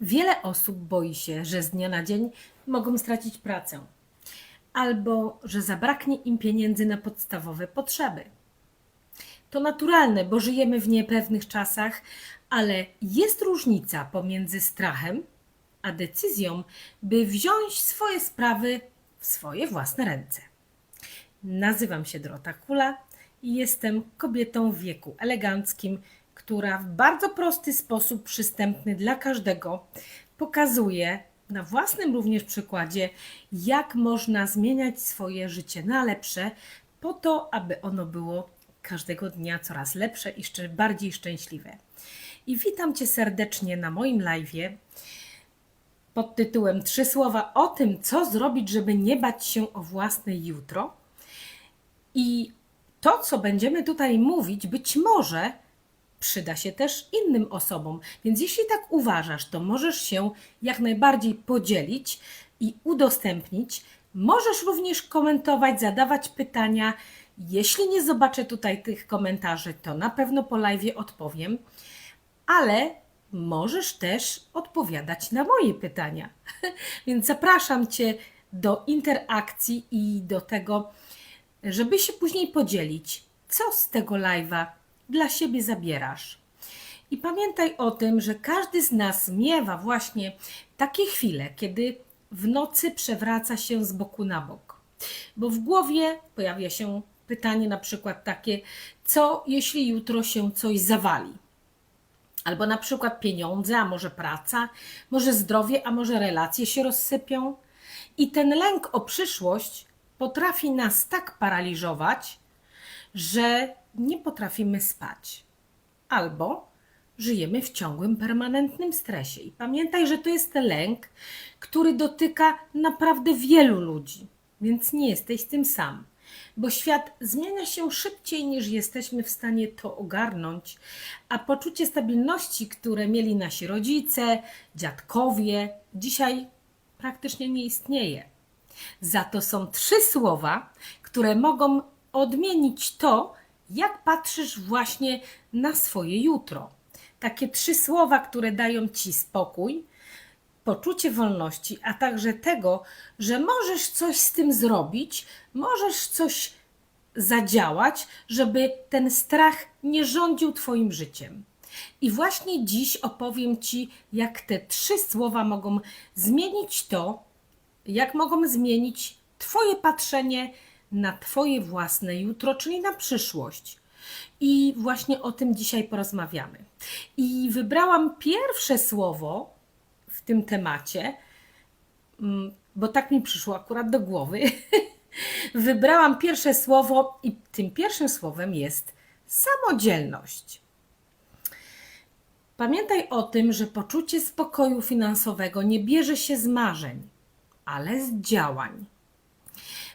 Wiele osób boi się, że z dnia na dzień mogą stracić pracę, albo że zabraknie im pieniędzy na podstawowe potrzeby. To naturalne, bo żyjemy w niepewnych czasach, ale jest różnica pomiędzy strachem a decyzją, by wziąć swoje sprawy w swoje własne ręce. Nazywam się Dorota Kula i jestem kobietą w wieku eleganckim, która w bardzo prosty sposób, przystępny dla każdego, pokazuje na własnym również przykładzie, jak można zmieniać swoje życie na lepsze, po to, aby ono było każdego dnia coraz lepsze i szczę- bardziej szczęśliwe. I witam Cię serdecznie na moim live'ie pod tytułem Trzy słowa o tym, co zrobić, żeby nie bać się o własne jutro. I to, co będziemy tutaj mówić, być może przyda się też innym osobom. Więc jeśli tak uważasz, to możesz się jak najbardziej podzielić i udostępnić. Możesz również komentować, zadawać pytania. Jeśli nie zobaczę tutaj tych komentarzy, to na pewno po live odpowiem, ale możesz też odpowiadać na moje pytania. Więc zapraszam Cię do interakcji i do tego, żeby się później podzielić, co z tego live'a dla siebie zabierasz. I pamiętaj o tym, że każdy z nas miewa właśnie takie chwile, kiedy w nocy przewraca się z boku na bok. Bo w głowie pojawia się pytanie na przykład takie, co jeśli jutro się coś zawali? Albo na przykład pieniądze, a może praca, może zdrowie, a może relacje się rozsypią. I ten lęk o przyszłość potrafi nas tak paraliżować, że nie potrafimy spać. Albo żyjemy w ciągłym, permanentnym stresie. I pamiętaj, że to jest lęk, który dotyka naprawdę wielu ludzi, więc nie jesteś tym sam. Bo świat zmienia się szybciej niż jesteśmy w stanie to ogarnąć, a poczucie stabilności, które mieli nasi rodzice, dziadkowie, dzisiaj praktycznie nie istnieje. Za to są trzy słowa, które mogą odmienić to, jak patrzysz właśnie na swoje jutro. Takie trzy słowa, które dają ci spokój, poczucie wolności, a także tego, że możesz coś z tym zrobić, możesz coś zadziałać, żeby ten strach nie rządził Twoim życiem. I właśnie dziś opowiem Ci, jak te trzy słowa mogą zmienić to, jak mogą zmienić Twoje patrzenie na Twoje własne jutro, czyli na przyszłość. I właśnie o tym dzisiaj porozmawiamy. I wybrałam pierwsze słowo w tym temacie, mm, bo tak mi przyszło akurat do głowy. Wybrałam pierwsze słowo, i tym pierwszym słowem jest samodzielność. Pamiętaj o tym, że poczucie spokoju finansowego nie bierze się z marzeń, ale z działań.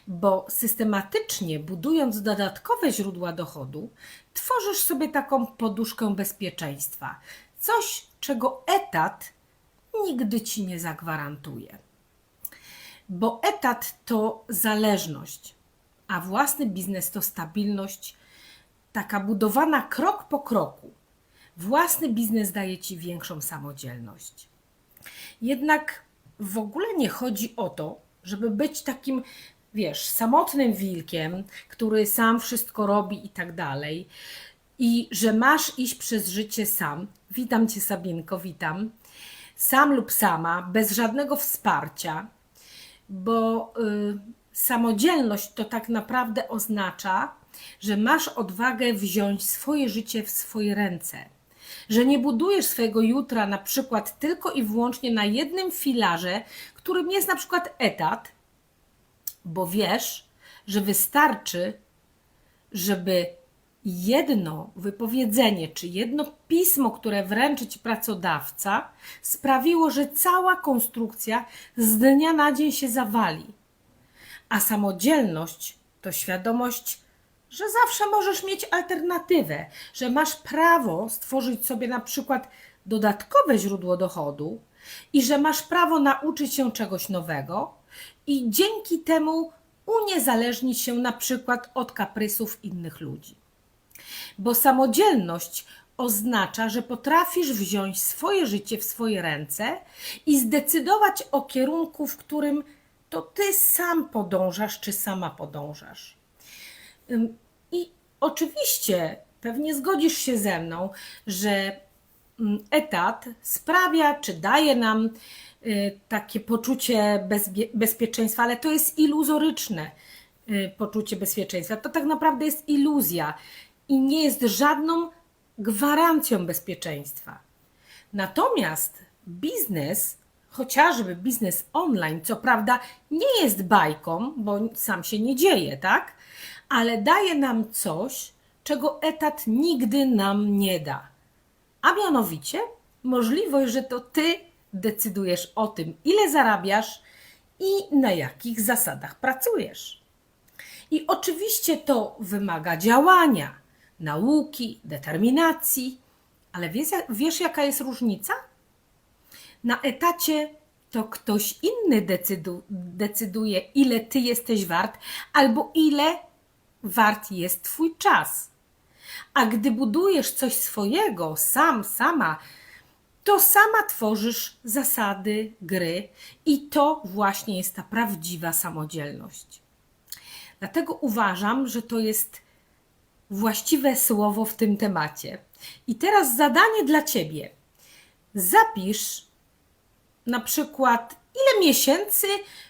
Bo systematycznie budując dodatkowe źródła dochodu, tworzysz sobie taką poduszkę bezpieczeństwa. Coś, czego etat nigdy ci nie zagwarantuje. Bo etat to zależność, a własny biznes to stabilność, taka budowana krok po kroku. Własny biznes daje ci większą samodzielność. Jednak w ogóle nie chodzi o to, żeby być takim, wiesz, samotnym wilkiem, który sam wszystko robi i tak dalej. I że masz iść przez życie sam. Witam cię, Sabinko, witam. Sam lub sama, bez żadnego wsparcia, bo y, samodzielność to tak naprawdę oznacza, że masz odwagę wziąć swoje życie w swoje ręce. Że nie budujesz swojego jutra na przykład tylko i wyłącznie na jednym filarze, którym jest na przykład etat, bo wiesz, że wystarczy, żeby jedno wypowiedzenie czy jedno pismo, które wręczy ci pracodawca, sprawiło, że cała konstrukcja z dnia na dzień się zawali. A samodzielność to świadomość, że zawsze możesz mieć alternatywę, że masz prawo stworzyć sobie na przykład dodatkowe źródło dochodu i że masz prawo nauczyć się czegoś nowego i dzięki temu uniezależnić się na przykład od kaprysów innych ludzi. Bo samodzielność oznacza, że potrafisz wziąć swoje życie w swoje ręce i zdecydować o kierunku, w którym to ty sam podążasz, czy sama podążasz. I oczywiście pewnie zgodzisz się ze mną, że etat sprawia, czy daje nam y, takie poczucie bezpieczeństwa, ale to jest iluzoryczne y, poczucie bezpieczeństwa. To tak naprawdę jest iluzja i nie jest żadną gwarancją bezpieczeństwa. Natomiast biznes, chociażby biznes online, co prawda nie jest bajką, bo sam się nie dzieje, tak? Ale daje nam coś, czego etat nigdy nam nie da. A mianowicie możliwość, że to ty decydujesz o tym, ile zarabiasz i na jakich zasadach pracujesz. I oczywiście to wymaga działania, nauki, determinacji, ale wiesz, wiesz jaka jest różnica? Na etacie to ktoś inny decydu, decyduje, ile ty jesteś wart, albo ile wart jest twój czas. A gdy budujesz coś swojego, sam, sama, to sama tworzysz zasady gry i to właśnie jest ta prawdziwa samodzielność. Dlatego uważam, że to jest właściwe słowo w tym temacie. I teraz zadanie dla ciebie. Zapisz na przykład, ile miesięcy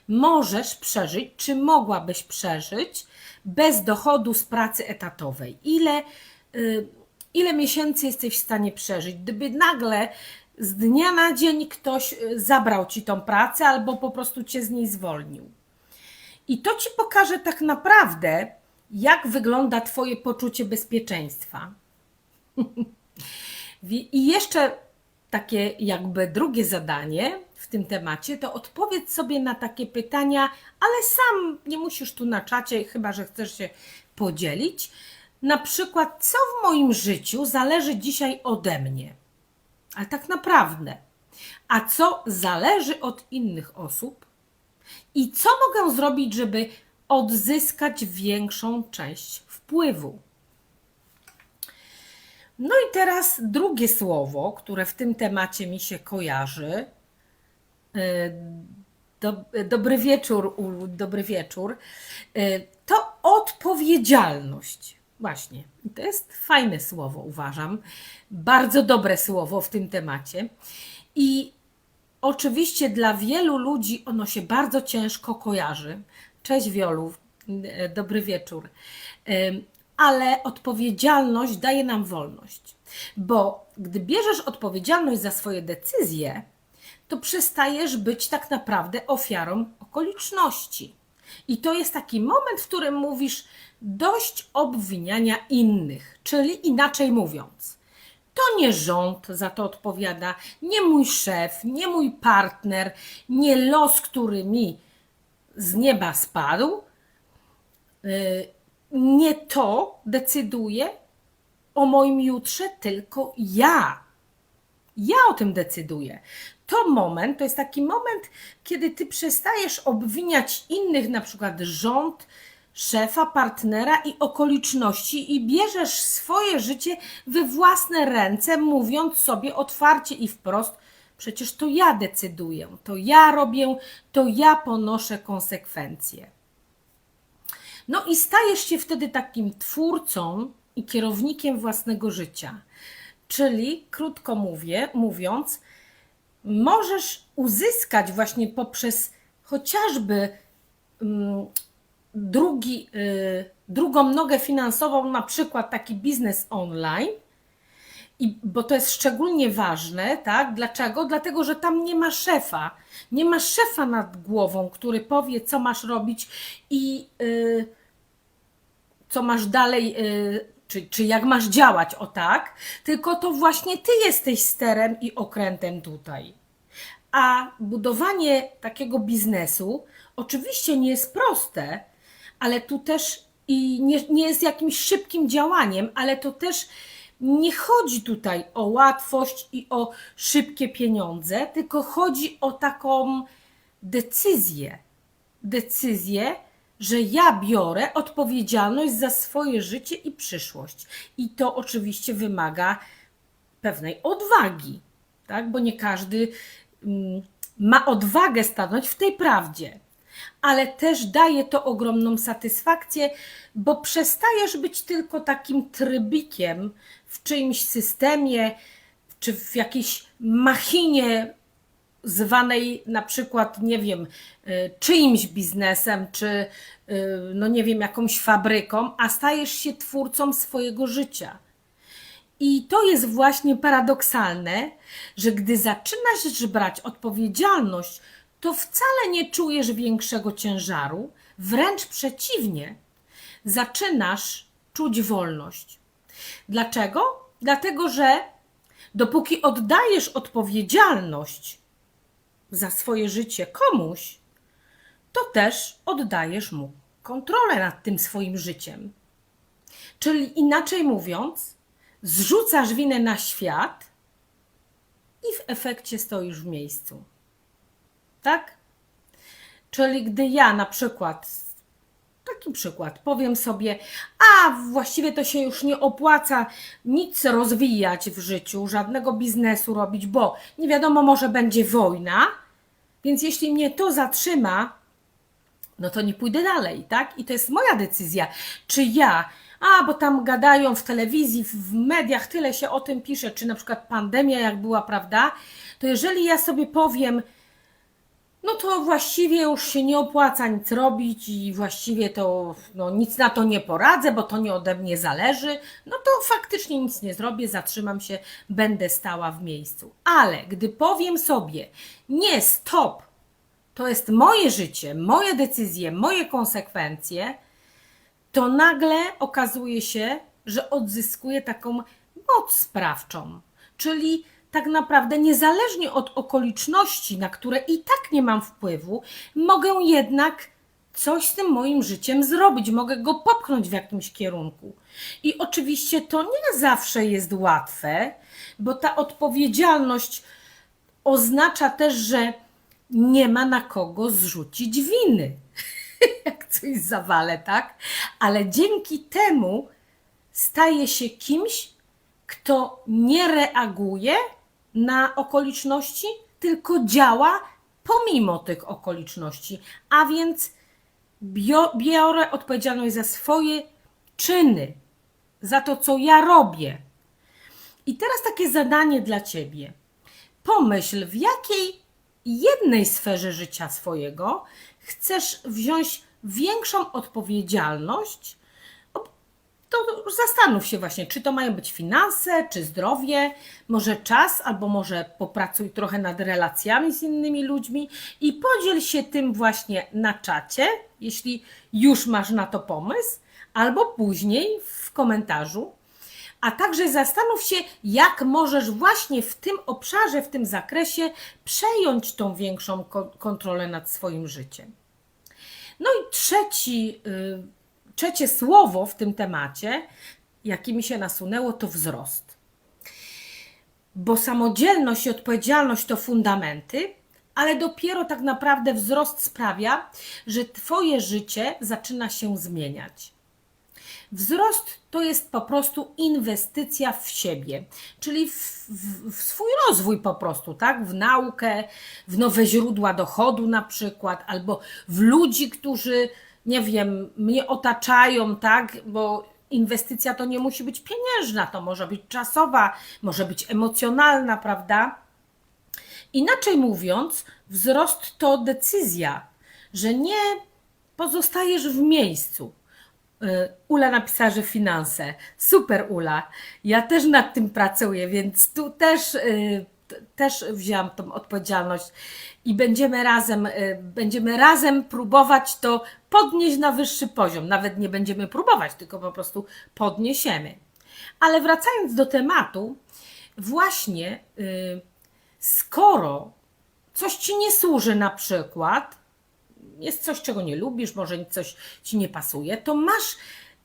możesz przeżyć, czy mogłabyś przeżyć bez dochodu z pracy etatowej. Ile, ile miesięcy jesteś w stanie przeżyć, gdyby nagle z dnia na dzień ktoś y, zabrał ci tą pracę albo po prostu cię z niej zwolnił. I to ci pokaże tak naprawdę, jak wygląda Twoje poczucie bezpieczeństwa. I jeszcze takie jakby drugie zadanie w tym temacie, to odpowiedz sobie na takie pytania, ale sam nie musisz tu na czacie, chyba że chcesz się podzielić. Na przykład, co w moim życiu zależy dzisiaj ode mnie? Ale tak naprawdę. A co zależy od innych osób? I co mogę zrobić, żeby odzyskać większą część wpływu? No i teraz drugie słowo, które w tym temacie mi się kojarzy. Do, dobry wieczór, dobry wieczór. E, To odpowiedzialność. Właśnie. To jest fajne słowo, uważam. Bardzo dobre słowo w tym temacie. I oczywiście dla wielu ludzi ono się bardzo ciężko kojarzy. Cześć Wiolu, dobry wieczór. Ale odpowiedzialność daje nam wolność, bo gdy bierzesz odpowiedzialność za swoje decyzje, to przestajesz być tak naprawdę ofiarą okoliczności. I to jest taki moment, w którym mówisz dość obwiniania innych, czyli inaczej mówiąc, to nie rząd za to odpowiada, nie mój szef, nie mój partner, nie los, który mi z nieba spadł. Yy, Nie to decyduje o moim jutrze, tylko ja. Ja o tym decyduję. To moment, to jest taki moment, kiedy ty przestajesz obwiniać innych, na przykład rząd, szefa, partnera i okoliczności i bierzesz swoje życie we własne ręce, mówiąc sobie otwarcie i wprost, przecież to ja decyduję, to ja robię, to ja ponoszę konsekwencje. No i stajesz się wtedy takim twórcą i kierownikiem własnego życia. Czyli, krótko mówię, mówiąc, możesz uzyskać właśnie poprzez chociażby mm, drugi, y, drugą nogę finansową, na przykład taki biznes online, i, bo to jest szczególnie ważne, tak? Dlaczego? Dlatego, że tam nie ma szefa. Nie ma szefa nad głową, który powie, co masz robić i y, co masz dalej, y, czy, czy jak masz działać, o tak. Tylko to właśnie ty jesteś sterem i okrętem tutaj. A budowanie takiego biznesu oczywiście nie jest proste, ale tu też i nie, nie jest jakimś szybkim działaniem, ale to też nie chodzi tutaj o łatwość i o szybkie pieniądze, tylko chodzi o taką decyzję. Decyzję, że ja biorę odpowiedzialność za swoje życie i przyszłość. I to oczywiście wymaga pewnej odwagi, tak? bo nie każdy mm, ma odwagę stanąć w tej prawdzie. Ale też daje to ogromną satysfakcję, bo przestajesz być tylko takim trybikiem w czyimś systemie, czy w jakiejś machinie zwanej na przykład, nie wiem, y, czyimś biznesem, czy y, no nie wiem, jakąś fabryką, a stajesz się twórcą swojego życia. I to jest właśnie paradoksalne, że gdy zaczynasz brać odpowiedzialność, to wcale nie czujesz większego ciężaru, wręcz przeciwnie, zaczynasz czuć wolność. Dlaczego? Dlatego, że dopóki oddajesz odpowiedzialność za swoje życie komuś, to też oddajesz mu kontrolę nad tym swoim życiem. Czyli inaczej mówiąc, zrzucasz winę na świat i w efekcie stoisz w miejscu. Tak? Czyli gdy ja na przykład, przykład, powiem sobie, a właściwie to się już nie opłaca nic rozwijać w życiu, żadnego biznesu robić, bo nie wiadomo, może będzie wojna, więc jeśli mnie to zatrzyma, no to nie pójdę dalej, tak? I to jest moja decyzja, czy ja, a bo tam gadają w telewizji, w mediach, tyle się o tym pisze, czy na przykład pandemia, jak była, prawda? To jeżeli ja sobie powiem, no to właściwie już się nie opłaca nic robić i właściwie to no, nic na to nie poradzę, bo to nie ode mnie zależy, no to faktycznie nic nie zrobię, zatrzymam się, będę stała w miejscu. Ale gdy powiem sobie, nie, stop, to jest moje życie, moje decyzje, moje konsekwencje, to nagle okazuje się, że odzyskuję taką moc sprawczą. Czyli tak naprawdę niezależnie od okoliczności, na które i tak nie mam wpływu, mogę jednak coś z tym moim życiem zrobić, mogę go popchnąć w jakimś kierunku. I oczywiście to nie zawsze jest łatwe, bo ta odpowiedzialność oznacza też, że nie ma na kogo zrzucić winy, jak coś zawale, tak? Ale dzięki temu staje się kimś, kto nie reaguje na okoliczności, tylko działa pomimo tych okoliczności. A więc bio, biorę odpowiedzialność za swoje czyny, za to, co ja robię. I teraz takie zadanie dla ciebie. Pomyśl, w jakiej jednej sferze życia swojego chcesz wziąć większą odpowiedzialność to zastanów się właśnie, czy to mają być finanse, czy zdrowie, może czas, albo może popracuj trochę nad relacjami z innymi ludźmi i podziel się tym właśnie na czacie, jeśli już masz na to pomysł, albo później w komentarzu. A także zastanów się, jak możesz właśnie w tym obszarze, w tym zakresie przejąć tą większą kontrolę nad swoim życiem. No i trzeci y, trzecie słowo w tym temacie, jakie mi się nasunęło, to wzrost. Bo samodzielność i odpowiedzialność to fundamenty, ale dopiero tak naprawdę wzrost sprawia, że Twoje życie zaczyna się zmieniać. Wzrost to jest po prostu inwestycja w siebie, czyli w, w, w, swój rozwój po prostu, tak? W naukę, w nowe źródła dochodu na przykład, albo w ludzi, którzy nie wiem, mnie otaczają, tak, bo inwestycja to nie musi być pieniężna, to może być czasowa, może być emocjonalna, prawda? Inaczej mówiąc, wzrost to decyzja, że nie pozostajesz w miejscu. Y, Ula napisała, że finanse. Super, Ula. Ja też nad tym pracuję, więc tu też y, też wzięłam tą odpowiedzialność i będziemy razem, y, będziemy razem próbować to podnieść na wyższy poziom. Nawet nie będziemy próbować, tylko po prostu podniesiemy. Ale wracając do tematu, właśnie y, skoro coś ci nie służy na przykład, jest coś, czego nie lubisz, może coś ci nie pasuje, to masz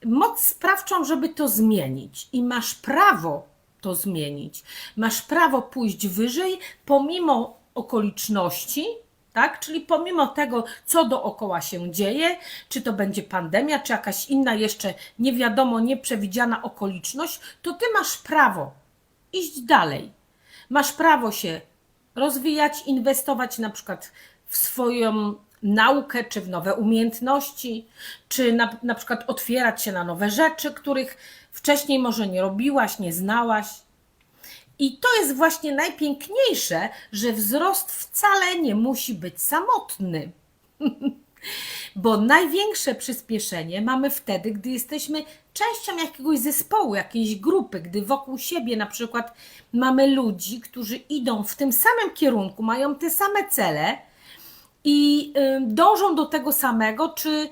moc sprawczą, żeby to zmienić i masz prawo to zmienić. Masz prawo pójść wyżej pomimo okoliczności, tak? Czyli pomimo tego, co dookoła się dzieje, czy to będzie pandemia, czy jakaś inna jeszcze nie wiadomo, nieprzewidziana okoliczność, to ty masz prawo iść dalej. Masz prawo się rozwijać, inwestować na przykład w swoją naukę, czy w nowe umiejętności, czy na, na przykład otwierać się na nowe rzeczy, których wcześniej może nie robiłaś, nie znałaś. I to jest właśnie najpiękniejsze, że wzrost wcale nie musi być samotny. Bo największe przyspieszenie mamy wtedy, gdy jesteśmy częścią jakiegoś zespołu, jakiejś grupy, gdy wokół siebie na przykład mamy ludzi, którzy idą w tym samym kierunku, mają te same cele i y, dążą do tego samego, czy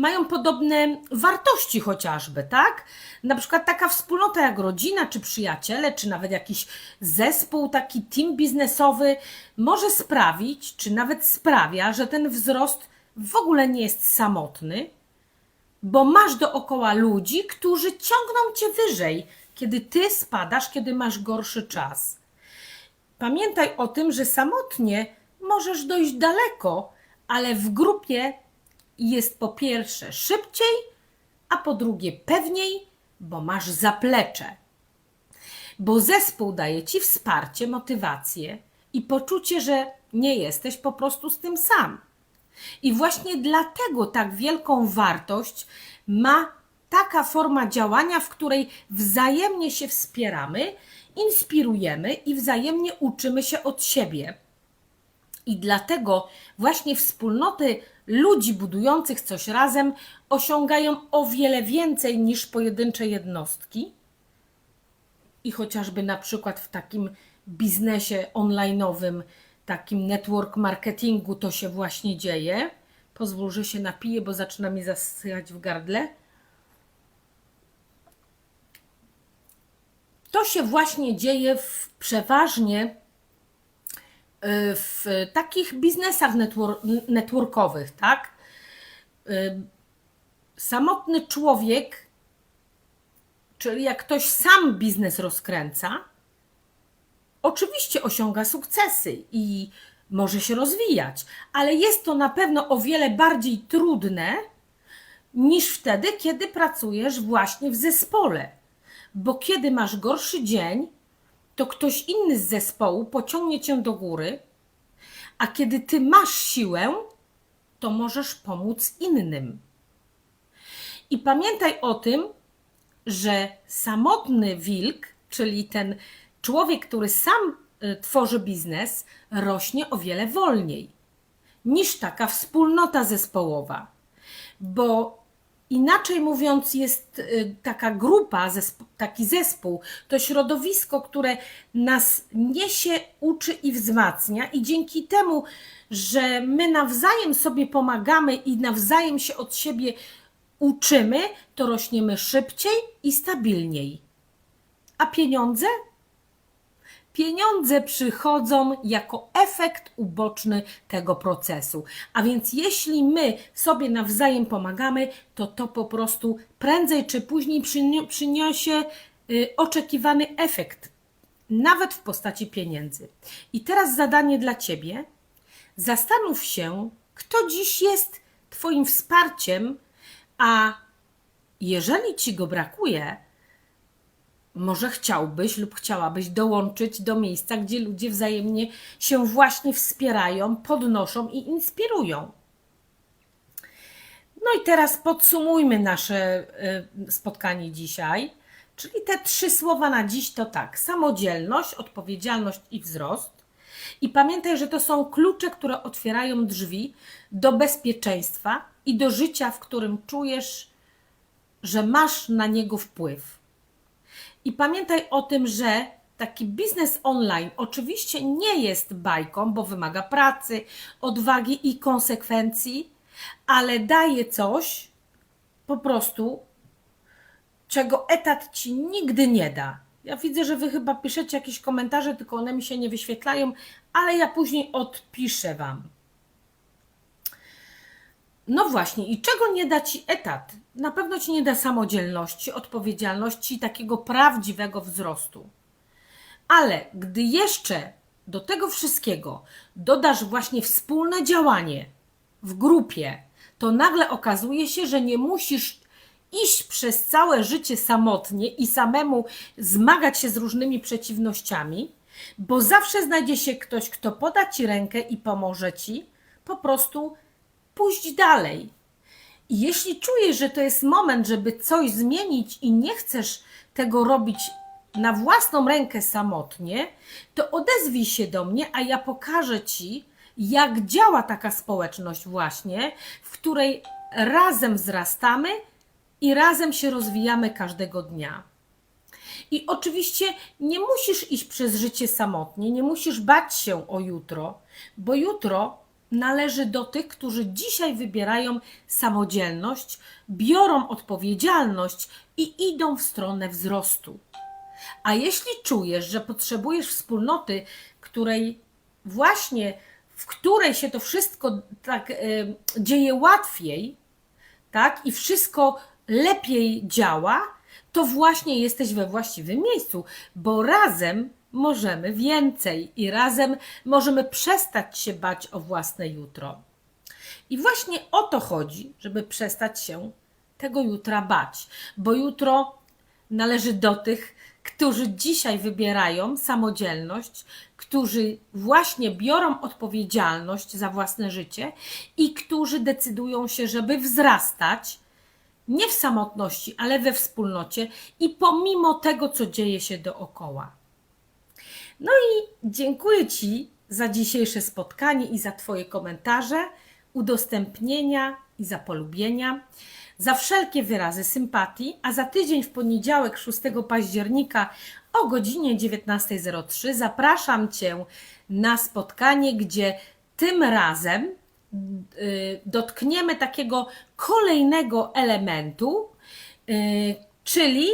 mają podobne wartości chociażby, tak? Na przykład taka wspólnota jak rodzina, czy przyjaciele, czy nawet jakiś zespół, taki team biznesowy może sprawić, czy nawet sprawia, że ten wzrost w ogóle nie jest samotny, bo masz dookoła ludzi, którzy ciągną cię wyżej, kiedy ty spadasz, kiedy masz gorszy czas. Pamiętaj o tym, że samotnie możesz dojść daleko, ale w grupie jest po pierwsze szybciej, a po drugie pewniej, bo masz zaplecze. Bo zespół daje ci wsparcie, motywację i poczucie, że nie jesteś po prostu z tym sam. I właśnie dlatego tak wielką wartość ma taka forma działania, w której wzajemnie się wspieramy, inspirujemy i wzajemnie uczymy się od siebie. I dlatego właśnie wspólnoty ludzi budujących coś razem osiągają o wiele więcej niż pojedyncze jednostki. I chociażby na przykład w takim biznesie online'owym, takim network marketingu to się właśnie dzieje. Pozwól, że się napiję, bo zaczyna mi zasychać w gardle. To się właśnie dzieje w, przeważnie w takich biznesach networ networkowych, tak? Y, Samotny człowiek, czyli jak ktoś sam biznes rozkręca, oczywiście osiąga sukcesy i może się rozwijać, ale jest to na pewno o wiele bardziej trudne niż wtedy, kiedy pracujesz właśnie w zespole. Bo kiedy masz gorszy dzień, to ktoś inny z zespołu pociągnie cię do góry, a kiedy ty masz siłę, to możesz pomóc innym. I pamiętaj o tym, że samotny wilk, czyli ten człowiek, który sam y, tworzy biznes, rośnie o wiele wolniej niż taka wspólnota zespołowa. Bo inaczej mówiąc, jest y, taka grupa, taki zespół, to środowisko, które nas niesie, uczy i wzmacnia, i dzięki temu, że my nawzajem sobie pomagamy i nawzajem się od siebie uczymy, to rośniemy szybciej i stabilniej. A pieniądze? Pieniądze przychodzą jako efekt uboczny tego procesu. A więc jeśli my sobie nawzajem pomagamy, to to po prostu prędzej czy później przyni- przyniesie y, oczekiwany efekt, nawet w postaci pieniędzy. I teraz zadanie dla Ciebie. Zastanów się, kto dziś jest Twoim wsparciem, a jeżeli Ci go brakuje, może chciałbyś lub chciałabyś dołączyć do miejsca, gdzie ludzie wzajemnie się właśnie wspierają, podnoszą i inspirują. No i teraz podsumujmy nasze y, spotkanie dzisiaj. Czyli te trzy słowa na dziś to tak: samodzielność, odpowiedzialność i wzrost. I pamiętaj, że to są klucze, które otwierają drzwi do bezpieczeństwa i do życia, w którym czujesz, że masz na niego wpływ. I pamiętaj o tym, że taki biznes online oczywiście nie jest bajką, bo wymaga pracy, odwagi i konsekwencji, ale daje coś po prostu, czego etat ci nigdy nie da. Ja widzę, że wy chyba piszecie jakieś komentarze, tylko one mi się nie wyświetlają, ale ja później odpiszę wam. No właśnie, i czego nie da ci etat? Na pewno ci nie da samodzielności, odpowiedzialności i takiego prawdziwego wzrostu. Ale gdy jeszcze do tego wszystkiego dodasz właśnie wspólne działanie w grupie, to nagle okazuje się, że nie musisz iść przez całe życie samotnie i samemu zmagać się z różnymi przeciwnościami, bo zawsze znajdzie się ktoś, kto poda ci rękę i pomoże ci po prostu pójść dalej. I jeśli czujesz, że to jest moment, żeby coś zmienić i nie chcesz tego robić na własną rękę samotnie, to odezwij się do mnie, a ja pokażę ci, jak działa taka społeczność, właśnie, w której razem wzrastamy i razem się rozwijamy każdego dnia. I oczywiście nie musisz iść przez życie samotnie, nie musisz bać się o jutro, bo jutro należy do tych, którzy dzisiaj wybierają samodzielność, biorą odpowiedzialność i idą w stronę wzrostu. A jeśli czujesz, że potrzebujesz wspólnoty, której właśnie w której się to wszystko tak e, dzieje łatwiej, tak, i wszystko lepiej działa, to właśnie jesteś we właściwym miejscu, bo razem możemy więcej i razem możemy przestać się bać o własne jutro. I właśnie o to chodzi, żeby przestać się tego jutra bać, bo jutro należy do tych, którzy dzisiaj wybierają samodzielność, którzy właśnie biorą odpowiedzialność za własne życie i którzy decydują się, żeby wzrastać nie w samotności, ale we wspólnocie i pomimo tego, co dzieje się dookoła. No i dziękuję Ci za dzisiejsze spotkanie i za Twoje komentarze, udostępnienia i za polubienia, za wszelkie wyrazy sympatii, a za tydzień w poniedziałek 6 października o godzinie 19.03 zapraszam Cię na spotkanie, gdzie tym razem y, dotkniemy takiego kolejnego elementu, y, czyli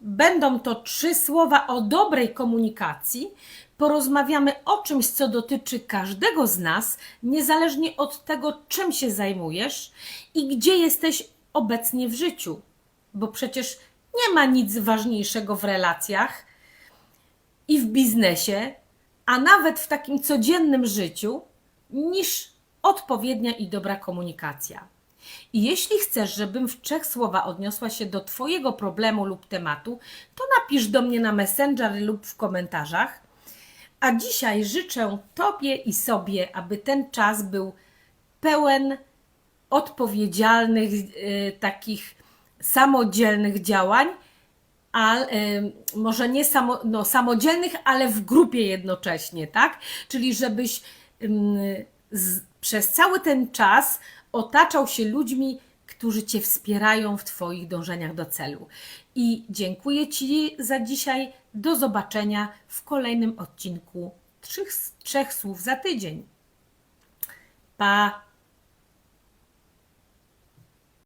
Będą to trzy słowa o dobrej komunikacji. Porozmawiamy o czymś, co dotyczy każdego z nas, niezależnie od tego, czym się zajmujesz i gdzie jesteś obecnie w życiu. Bo przecież nie ma nic ważniejszego w relacjach i w biznesie, a nawet w takim codziennym życiu, niż odpowiednia i dobra komunikacja. I jeśli chcesz, żebym w trzech słowa odniosła się do Twojego problemu lub tematu, to napisz do mnie na Messenger lub w komentarzach. A dzisiaj życzę Tobie i sobie, aby ten czas był pełen odpowiedzialnych, y, takich samodzielnych działań, a y, może nie samo, no, samodzielnych, ale w grupie jednocześnie, tak? Czyli żebyś y, z, przez cały ten czas otaczał się ludźmi, którzy Cię wspierają w Twoich dążeniach do celu. I dziękuję Ci za dzisiaj. Do zobaczenia w kolejnym odcinku Trzech, trzech Słów za tydzień. Pa!